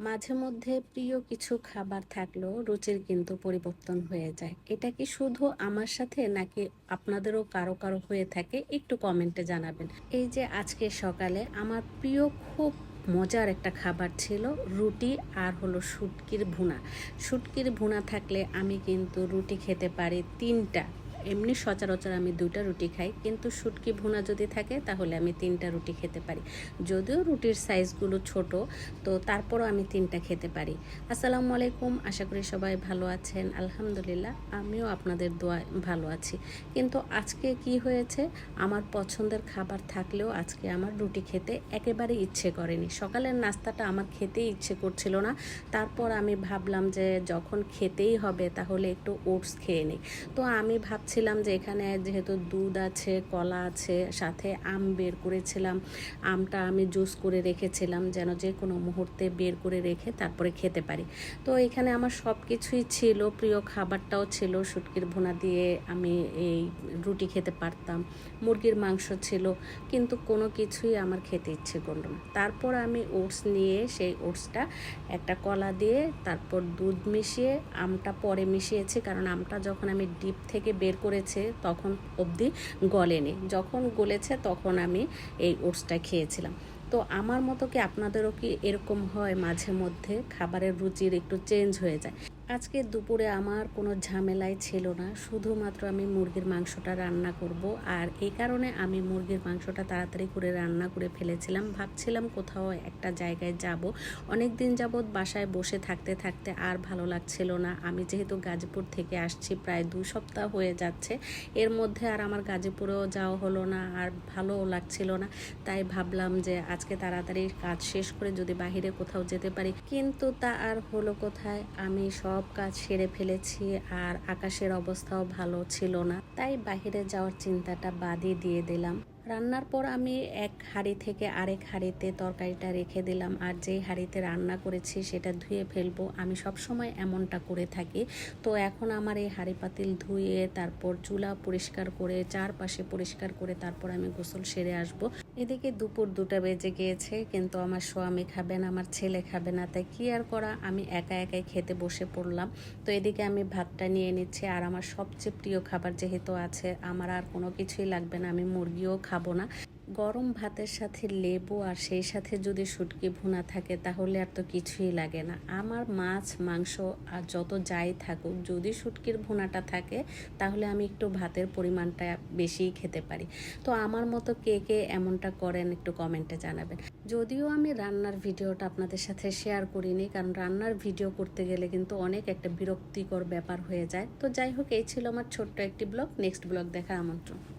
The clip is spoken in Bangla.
মাঝে মধ্যে প্রিয় কিছু খাবার থাকলেও রুচির কিন্তু পরিবর্তন হয়ে যায়। এটা কি শুধু আমার সাথে নাকি আপনাদেরও কারও কারও হয়ে থাকে? একটু কমেন্টে জানাবেন। এই যে আজকে সকালে আমার প্রিয় খুব মজার একটা খাবার ছিল রুটি আর হলো শুটকির ভুনা। শুটকির ভুনা থাকলে আমি কিন্তু রুটি খেতে পারি তিনটা। এমনি সচরাচর আমি দুটা রুটি খাই, কিন্তু শুটকি ভুনা যদি থাকে তাহলে আমি তিনটা রুটি খেতে পারি। যদিও রুটির সাইজগুলো ছোট, তো তারপরও আমি তিনটা খেতে পারি। আসসালামু আলাইকুম, আশা করি সবাই ভালো আছেন। আলহামদুলিল্লাহ, আমিও আপনাদের দোয়া ভালো আছি। কিন্তু আজকে কি হয়েছে? আমার পছন্দের খাবার থাকলেও আজকে আমার রুটি খেতে একেবারে ইচ্ছে করেনি। সকালের নাস্তাটা আমার খেতেই ইচ্ছে করছিল না। তারপর আমি ভাবলাম যে যখন খেতেই হবে তাহলে একটু ওটস খেয়ে নিই। তো আমি ভাবছিলাম যে এখানে যেহেতু দুধ আছে, কলা আছে, সাথে আম বের করেছিলাম। আমটা আমি জুস করে রেখেছিলাম যেন যে কোনো মুহূর্তে বের করে রেখে তারপরে খেতে পারি। তো এখানে আমার সব কিছুই ছিল, প্রিয় খাবারটাও ছিল। শুটকির ভুনা দিয়ে আমি এই রুটি খেতে পারতাম, মুরগির মাংস ছিল, কিন্তু কোনো কিছুই আমার খেতে ইচ্ছে করল না। তারপর আমি ওটস নিয়ে সেই ওটসটা একটা কলা দিয়ে তারপর দুধ মিশিয়ে আমটা পরে মিশিয়েছি, কারণ আমটা যখন আমি ডিপ থেকে বের করেছে তখন অবধি গলেনি। যখন গলেছে তখন আমি এই ওটসটা খেয়েছিলাম। তো আমার মতো কি আপনাদেরও কি এরকম হয় মাঝে মধ্যে? খাবারের রুচির একটু চেঞ্জ হয়ে যায়। আজকে দুপুরে আমার কোনো ঝামেলাই ছিল না, শুধুমাত্র আমি মুরগির মাংসটা রান্না করব। আর এই কারণে আমি মুরগির মাংসটা তাড়াতাড়ি করে রান্না করে ফেলেছিলাম। ভাবছিলাম কোথাও একটা জায়গায় যাব। অনেক দিন যাবৎ বাসায় বসে থাকতে থাকতে আর ভালো লাগছিল না। আমি যেহেতু গাজীপুর থেকে আসছি, প্রায় দু সপ্তাহ হয়ে যাচ্ছে। এর মধ্যে আর আমার গাজীপুরেও যাওয়া হলো না আর ভালোও লাগছিল না। তাই ভাবলাম যে আজকে তাড়াতাড়ি কাজ শেষ করে যদি বাহিরে কোথাও যেতে পারি। কিন্তু তা আর হলো কোথায়? আমি সব কাজ সেরে ফেলেছি আর আকাশের অবস্থাও ভালো ছিল না। তাই বাহিরে যাওয়ার চিন্তাটা বাদই দিয়ে দিলাম। রান্নার পর আমি এক হাঁড়ি থেকে আরেক হাঁড়িতে তরকারিটা রেখে দিলাম আর যেই হাঁড়িতে রান্না করেছি সেটা ধুয়ে ফেলব। আমি সব সময় এমনটা করে থাকি। তো এখন আমার এই হাঁড়ি পাতিল ধুয়ে তারপর চুলা পরিষ্কার করে চারপাশে পরিষ্কার করে তারপর আমি গোসল সেরে আসব। এদিকে দুপুর দুটা বেজে গিয়েছে, কিন্তু আমার স্বামী খাবে না, আমার ছেলে খাবে না, তাই কি আর করা? আমি একা একাই খেতে বসে পড়লাম। তো এদিকে আমি ভাতটা নিয়ে নিচ্ছি, আর আমার সবচেয়ে প্রিয় খাবার যেহেতু আছে, আমার আর কোনো কিছুই লাগবে না, আমি মুরগিও খাব না। গরম ভাতের সাথে লেবু আর সেই সাথে যদি শুটকি ভুনা থাকে, তাহলে আর তো কিছুই লাগে না। আমার মাছ, মাংস আর যত যাই থাকুক, যদি শুটকির ভুনাটা থাকে, তাহলে আমি একটু ভাতের পরিমাণটা বেশিই খেতে পারি। তো আমার মতো কে কে এমনটা করেন, একটু কমেন্টে জানাবেন। যদিও আমি রান্নার ভিডিওটা আপনাদের সাথে শেয়ার করিনি, কারণ রান্নার ভিডিও করতে গেলে কিন্তু অনেক একটা বিরক্তিকর ব্যাপার হয়ে যায়। তো যাই হোক, এই ছিল আমার ছোট্ট একটি ব্লগ। নেক্সট ব্লগ দেখার আমন্ত্রণ।